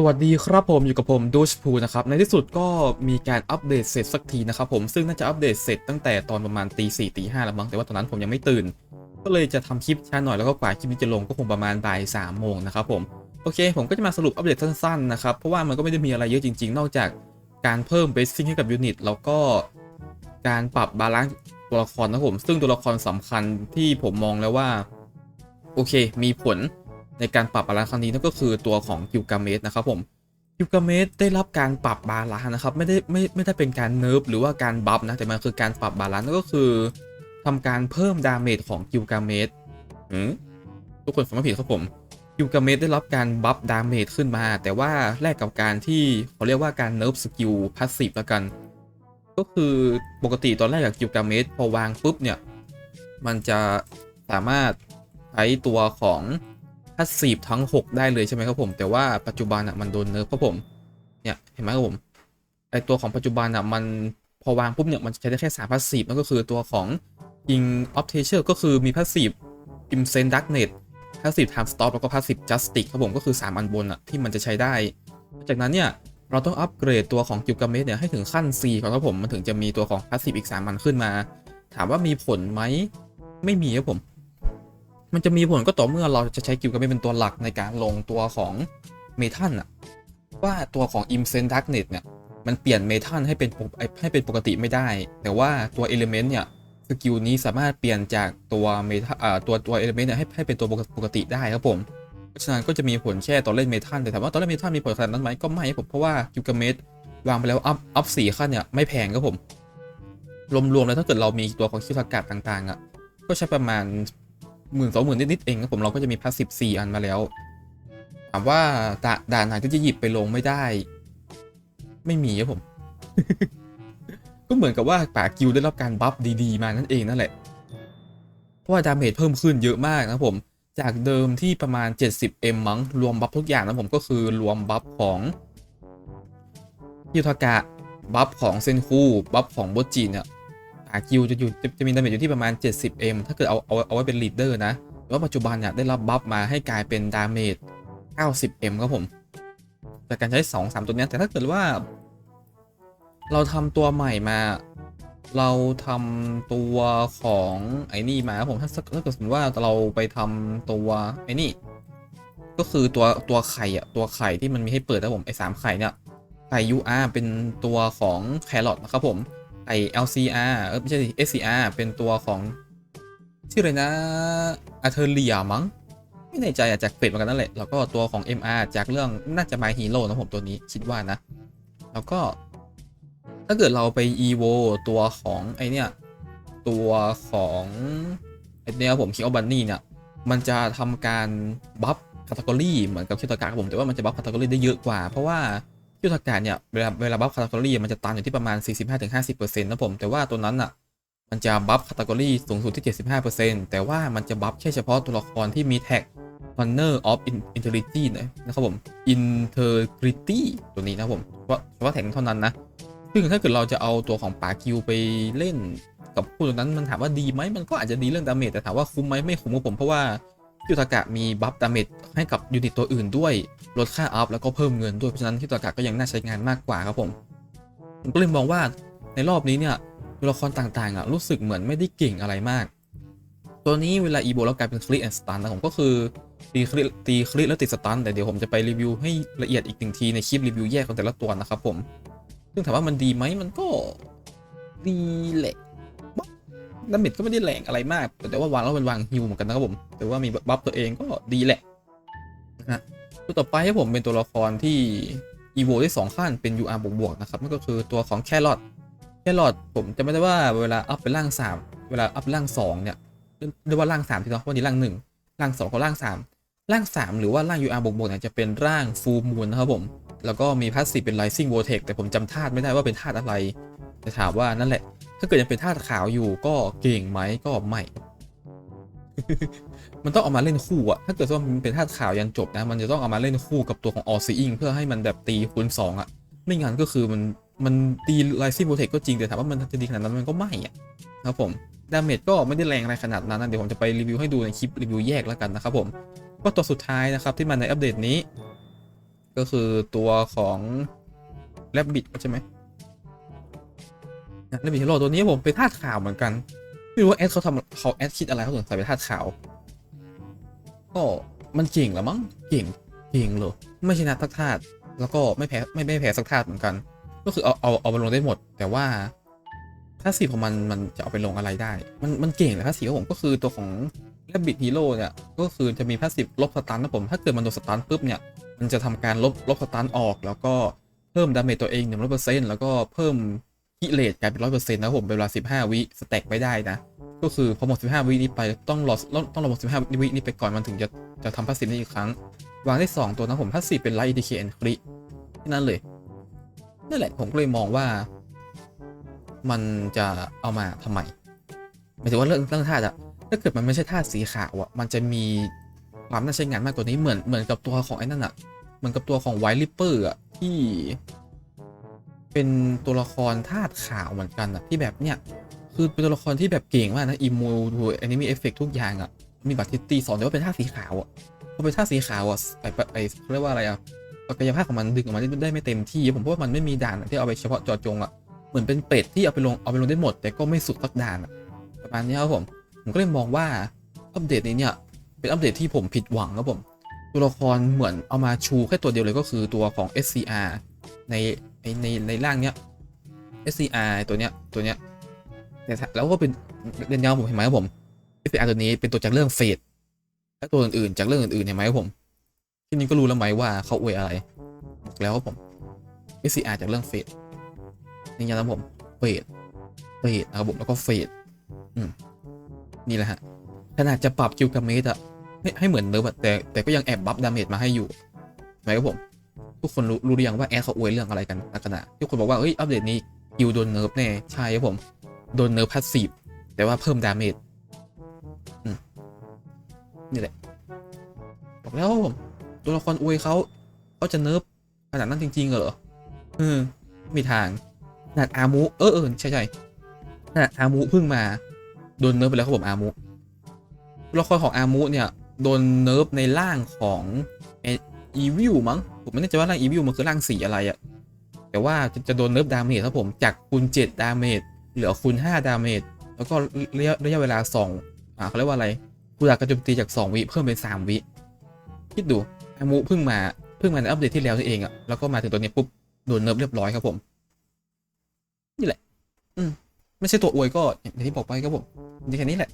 สวัสดีครับผมอยู่กับผมดูชพูนะครับ ในที่สุดก็มีการอัปเดตเสร็จสักทีนะครับผมซึ่งน่าจะอัปเดตเสร็จตั้งแต่ตอนประมาณตีสี่ตีห้าแล้วมั้งแต่ว่าตอนนั้นผมยังไม่ตื่น ก็เลยจะทำคลิปช้าหน่อยแล้วก็กว่าคลิปนี้จะลงก็คงประมาณบ่ายสามโมงนะครับผมโอเค ผมก็จะมาสรุปอัปเดตสั้นๆนะครับเพราะว่ามันก็ไม่ได้มีอะไรเยอะจริง ๆ นอกจากการเพิ่มเบสซิ่งให้กับยูนิตแล้วก็การปรับบาลานซ์ตัวละครนะครับผมซึ่งตัวละครสำคัญที่ผมมองแล้วว่าโอเค มีผล ในการปรับบาลานซ์ครั้งนี้นั่นก็คือตัวของกิลกาเมสนะครับผมกิลกาเมสได้รับการปรับบาลานซ์นะครับไม่ได้ไม่ไม่ได้เป็นการเนิร์ฟหรือว่าการบัฟนะแต่มันคือการปรับบาลานซ์นั่นก็คือทำการเพิ่มดาเมจของกิลกาเมสทุกคนฟังไม่ผิดครับผมกิลกาเมสได้รับการบัฟดาเมจขึ้นมา แต่ว่าแลกกับการที่เขาเรียกว่าการเนิร์ฟสกิลพาสซีฟแล้วกัน ก็คือปกติตอนแรกกับกิลกาเมสพอวางปุ๊บเนี่ยมันจะสามารถใช้ตัวของ พาสซีฟทั้ง 6 ได้เลยใช่ไหมครับผม แต่ว่าปัจจุบันอะมันโดนเนิร์ฟครับผม เนี่ยเห็นไหมครับผมไอตัวของปัจจุบันอะมันพอวางปุ๊บเนี่ยมันใช้ได้แค่3พาสซีฟนั่นก็คือตัวของ King of t e a s u r e ก็คือมีพาสซีฟ i m s e n Dark Net พาสซีฟ Time Stop แล้วก็พาสซีฟ Justice ครับผมก็คือ 3 อันบนอะที่มันจะใช้ได้ จากนั้นเนี่ยเราต้องอัปเกรดตัวของกิลกาเมสเนี่ยให้ถึงขั้น C ก่อนครับผมมันถึงจะมีตัวของพาสซีฟอีก3อันขึ้นมา ถามว่ามีผลไหมไม่มีครับผม มันจะมีผลก็ต่อเมื่อเราจะใช้กิลกาเมสเป็นตัวหลักในการลงตัวของเมทัลอะว่าตัวของ i m s e n Darknet เนี่ย มันเปลี่ยนเมทัลให้เป็นปกให้เป็นปกติไม่ได้ แต่ว่าตัว Element เนี่ยสกิลนี้สามารถเปลี่ยนจากตัวเมทัลตัวตัว Element เนี่ยให้ให้เป็นตัวปกติได้ครับผมเพราะฉะนั้นก็จะมีผลแค่ตอนเล่นเมทัลแต่ถามว่าตอนเล่นเมทัลมีผลขนาดนั้นไหมก็ไม่ครับผมเพราะว่ากิลกาเมสวางไปแล้วอัพอัพสี่ขั้นเนี่ยไม่แพงครับผมรวมๆแล้วถ้าเกิดเรามีตัวของคิวสกัดต่างๆอะก็ใช้ประมาณ หมื่นสองหมื่นนิดๆเองครับผมเราก็จะมีพาสซีฟสี่อันมาแล้ว ถามว่าด่าด่านไหนที่จะหยิบไปลงไม่ได้ ไม่มีครับผม ก็เหมือนกับว่าป่ากิลได้รับการบัฟดีๆ มานั่นเองนั่นแหละ เพราะว่าดาเมจเพิ่มขึ้นเยอะมากนะผม จากเดิมที่ประมาณ 70m มั้งรวมบัฟทุกอย่างนะผมก็คือรวมบัฟของยูทากะบัฟของเซนคูบัฟของโบจิเนี่ย ป่ากิลจะอยู่จะจะมีดาเมจอยู่ที่ประมาณ 70m ถ้าเกิดเอาเอาเอาไว้เป็นลีดเดอร์นะแต่ว่าปัจจุบันเนี่ยได้รับบัฟมาให้กลายเป็นดาเมจ 90m ครับผมจากการใช้ 2 3 ตัวนี้แต่ถ้าเกิดว่า เราทำตัวใหม่มา เราทำตัวของไอ้นี่มาครับผมถ้าถ้าเกิดสมมติว่าเราไปทำตัวไอ้นี่ ก็คือตัวตัวไข่อะตัวไข่ที่มันมีให้เปิดนะผมไอ้สามไข่เนี่ยไข่ UR เป็นตัวของแครอทนะครับผม ไข่ LCR เออไม่ใช่ SCR เป็นตัวของชื่ออะไรนะอาเทเรียมั้งไม่แน่ใจอะจากเป็ดเหมือนกันนั่นแหละแล้วก็ตัวของ MR จากเรื่องน่าจะ My Hero นะผมตัวนี้คิดว่านะ แล้วก็ ถ้าเกิดเราไป EVO ตัวของไอเนี่ยตัวของไอเนี่ยผมคิดว่าบันนี่เนี่ยมันจะทำการบัฟคาตากรีเหมือนกับคิวตากะผมแต่ว่ามันจะบัฟคาตากรีได้เยอะกว่า เพราะว่า คิวตากะเนี่ยเวลาเวลาบัฟคาตากรีมันจะตันอยู่ที่ประมาณ 45-50%นะผมแต่ว่าตัวนั้นอะมันจะบัฟคาตากรีสูงสุดที่ 75%แต่ว่ามันจะบัฟแค่เฉพาะตัวละครที่มีแท็ก Honor of Integrity นะครับผม Integrity ตัวนี้นะผมเฉพาะเฉพาะแท็กเท่านั้นนะซึ่งถ้าเกิดเราจะเอาตัวของปาคิวไปเล่นกับผู้ตัวนั้นมันถามว่าดีไหมมันก็อาจจะดีเรื่องดาเมจแต่ถามว่าคุ้มไหมไม่คุ้มกับผมเพราะว่า คิตากะมีบัฟดาเมจให้กับยูนิตตัวอื่นด้วย ลดค่าอัพแล้วก็เพิ่มเงินด้วย เพราะฉะนั้นคิตากะก็ยังน่าใช้งานมากกว่าครับผม ผมก็เลยมองว่าในรอบนี้เนี่ยตัวละครต่างๆอะรู้สึกเหมือนไม่ได้เก่งอะไรมาก ตัวนี้เวลาอีโบแล้วกลายเป็นคลิกแอนด์สตันนะผมก็คือตีคลิตีคลิกแล้วติดสตันแต่เดี๋ยวผมจะไปรีวิวให้ละเอียดอีกหนึ่งทีในคลิปรีวิวแยกของแต่ละตัวนะครับผม ซึ่งถามว่ามันดีไหมมันก็ดีแหละ ดาเมจก็ไม่ได้แรงอะไรมาก แต่ว่าวางแล้วมันวางฮิวเหมือนกันนะครับผม แต่ว่ามีบัฟตัวเองก็ดีแหละนะตัวต่อไปให้ผมเป็นตัวละครที่อีโวได้สองขั้นเป็น UR บวกบวกๆนะครับนั่นก็คือตัวของแครอทแครอทผมจะไม่ได้ว่าเวลาอัพเป็นร่างสามเวลาอัพร่างสองเนี่ยเรียกว่าร่างสามทีเนาะวันนี้ร่างหนึ่งร่างสองกับร่างสามร่างสามหรือว่าร่าง UR บวกบวกเนี่ยจะเป็นร่างฟูมูลนะครับผมแล้วก็มีพาสซีฟเป็น Rising Vortex แต่ผมจำธาตุไม่ได้ว่าเป็นธาตุอะไรแต่ถามว่านั่นแหละ ถ้าเกิดยังเป็นธาตุขาวอยู่ก็เก่งไหมก็ไม่มันต้องเอามาเล่นคู่อะถ้าเกิดว่ามันเป็นธาตุขาวยันจบนะ มันจะต้องเอามาเล่นคู่กับตัวของ All Seeing เพื่อให้มันแบบตีคูณสองอะไม่งั้นก็คือมันมันตี Rising Vortex ก็จริงแต่ถามว่ามันจะดีขนาดนั้นมันก็ไม่อะครับผมดาเมจก็ไม่ได้แรงอะไรขนาดนั้นนะเดี๋ยวผมจะไปรีวิวให้ดูในคลิปรีวิวแยกแล้วกันนะครับผมก็ตัวสุดท้ายนะครับที่มาในอัปเดตนี้กก็คือตัวของแรบบิทใช่ไหม แรบบิทฮีโร่ตัวนี้ผมเป็นธาตุขาวเหมือนกัน ไม่รู้ว่าแอดเขาทำเขาแอดคิดอะไรเขาถึงใส่เป็นธาตุขาว ก็มันเก่งเหรอมั้งเก่งเก่งเลยไม่ชนะสักธาตุแล้วก็ไม่แพ้ไม่ไม่แพ้สักธาตุเหมือนกัน ก็คือเอาเอาเอาไปลงได้หมด แต่ว่าถ้าสีของมันมันจะเอาไปลงอะไรได้ มันมันเก่งเลยถ้าสีของผมก็คือตัวของแรบบิทฮีโร่เนี่ยก็คือจะมีพาสซีฟลบสตันนะผมถ้าเกิดมันโดนสตันปุ๊บเนี่ยมันจะทำการลบลบสตันออก แล้วก็เพิ่มดาเมจตัวเองหนึ่งร้อยเปอร์เซ็นต์แล้วก็เพิ่ม กิเลสกลายเป็นร้อยเปอร์เซ็นต์นะผมเป็นเวลาสิบห้าวิสแต็กไม่ได้นะ ก็คือพอหมด15วินี้ไปต้องรอต้องรอหมด15วินี้ไปก่อนมันถึงจะจะทำพาสซีฟได้อีกครั้ง วางได้2ตัวนะผมพาสซีฟเป็นไลท์ ETK and c r i แค่นั้นเลยนั่นแหละผมก็เลยมองว่า มันจะเอามาทำไมหมายถึงว่าเรื่องเรื่องธาตุอะถ้าเกิดมันไม่ใช่ธาตุสีขาวอะมันจะมีความน่าใช้งานมากกว่านี้เหมือนเหมือนกับตัวของไอ้นั่นอะเหมือนกับตัวของไวลิปเปอร์อะที่ เป็นตัวละครธาตุขาวเหมือนกันอะที่แบบเนี้ยคือเป็นตัวละครที่แบบเก่งมากนะอิมูทูแอนิเมเอฟเฟกทุกอย่างอะมีบัตรทิตตี้สอนแต่ว่าเป็นท่าสีขาวอะพอเป็นท่าสีขาวอะไอไอเรียกว่าอะไรอะศักยภาพของมันดึงออกมาได้ไม่เต็มที่ผมเพราะว่ามันไม่มีด่านที่เอาไปเฉพาะจอจงอะเหมือนเป็นเป็ดที่เอาไปลงเอาไปลงได้หมด แต่ก็ไม่สุดสักด่านประมาณนี้ครับผมผมก็เลยมองว่าอัปเดตนี้เนี่ยเป็นอัปเดตที่ผมผิดหวังครับผมตัวละครเหมือนเอามาชูแค่ตัวเดียวเลยก็คือตัวของ SCR ใน ในในในร่างเนี้ย SCR ตัวเนี้ยตัวเนี้ยแต่แล้วก็เป็นเรียนยาวผมเห็นไหมครับผม SCR ตัวนี้เป็นตัวจากเรื่องเฟดและตัวอื่นๆจากเรื่องอื่นๆเห็นไหมครับผมทีนี้ก็รู้แล้วไหมว่าเขาอวยอะไรบอกแล้วครับผม SCR จากเรื่องเฟดนี่ยังนะผมเฟดเฟดนะครับผมแล้วก็เฟดอืมนี่แหละฮะขนาดจะปรับกิลกาเมตอะให้ให้เหมือนเดิมอะแต่แต่ก็ยังแอบบัฟดาเมจมาให้อยู่เห็นไหมครับผม ทุกคนรู้รู้หรือยังว่าแอดเขาอวยเรื่องอะไรกันนักขนาทุกคนบอกว่าเฮ้ยอัปเดตนี้กิลโดนเนิร์ฟแน่ใช่ครับผม โดนเนิร์ฟพาสซีฟแต่ว่าเพิ่มดาเมจนี่แหละ บอกแล้วผม ตัวละครอวยเขาเขาจะเนิร์ฟขนาดนั้นจริงๆเหรอเออไม่มีทางขนาดอามุเออเออใช่ใช่ขนาดอามุเพิ่งมาโดนเนิร์ฟไปแล้วครับผมอามุตัวละครของอามุเนี่ยโดนเนิร์ฟในร่างของ อีวิลมั้งผมไม่แน่ใจว่าร่างอีวิลมันคือร่างสีอะไรอะแต่ว่าจะจะโดนเนิร์ฟดาเมจครับผมจากคูณ7ดาเมจเหลือคูณ5ดาเมจแล้วก็ระยะระยะเวลา2อ่าเขาเรียกว่าอะไรกูอยากระโจมตีจาก 2 วิเพิ่มเป็น 3 วิคิดดูอามุเพิ่งมาเพิ่งมาในอัปเดตที่แล้วนี่เองอะแล้วก็มาถึงตัวนี้ปุ๊บโดนเนิร์ฟเรียบร้อยครับผม นี่แหละ อืมไม่ใช่ตัวอวยก็อย่างที่บอกไปครับผมดีแค่นี้แหละ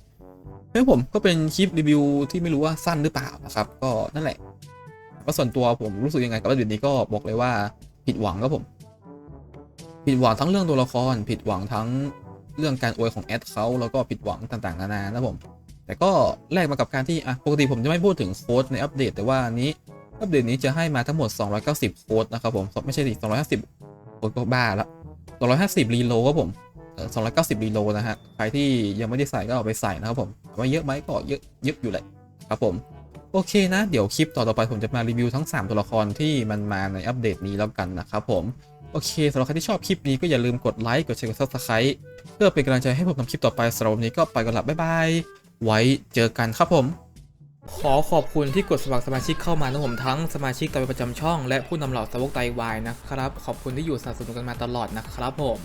เฮ้ยผมก็เป็นคลิปรีวิวที่ไม่รู้ว่าสั้นหรือเปล่านะครับ ก็นั่นแหละ ก็ส่วนตัวผมรู้สึกยังไงกับอัปเดตนี้ก็บอกเลยว่าผิดหวังครับผม ผิดหวังทั้งเรื่องตัวละคร ผิดหวังทั้งเรื่องการอวยของแอดเขาแล้วก็ผิดหวังต่างๆนานานะผม แต่ก็แลกมากับการที่อะปกติผมจะไม่พูดถึงโค้ดในอัปเดต แต่ว่านี้อัปเดตนี้จะให้มาทั้งหมด 290 โค้ดนะครับผมไม่ใช่ดิ250โค้ดก็บ้าละ250รีโลครับผม290รีโลนะฮะใครที่ยังไม่ได้ใส่ก็เอาไปใส่นะครับผมถามว่าเยอะไหมก็เยอะเยอะอยู่แหละครับผม โอเคนะ เดี๋ยวคลิปต่อๆไปผมจะมารีวิวทั้ง 3 ตัวละครที่มันมาในอัปเดตนี้แล้วกันนะครับผม โอเคสำหรับใครที่ชอบคลิปนี้ก็อย่าลืมกดไลค์กดแชร์กด subscribe เพื่อเป็นกำลังใจให้ผมทำคลิปต่อไปสำหรับวันนี้ก็ไปก่อนละบ๊ายบายไว้เจอกันครับผม ขอขอบคุณที่กดสมัครสมาชิกเข้ามานะผมทั้งสมาชิกตัวประจำช่อง และผู้นำเหล่าสาวกไตวายนะครับขอบคุณที่อยู่สนับสนุนกันมาตลอดนะครับผม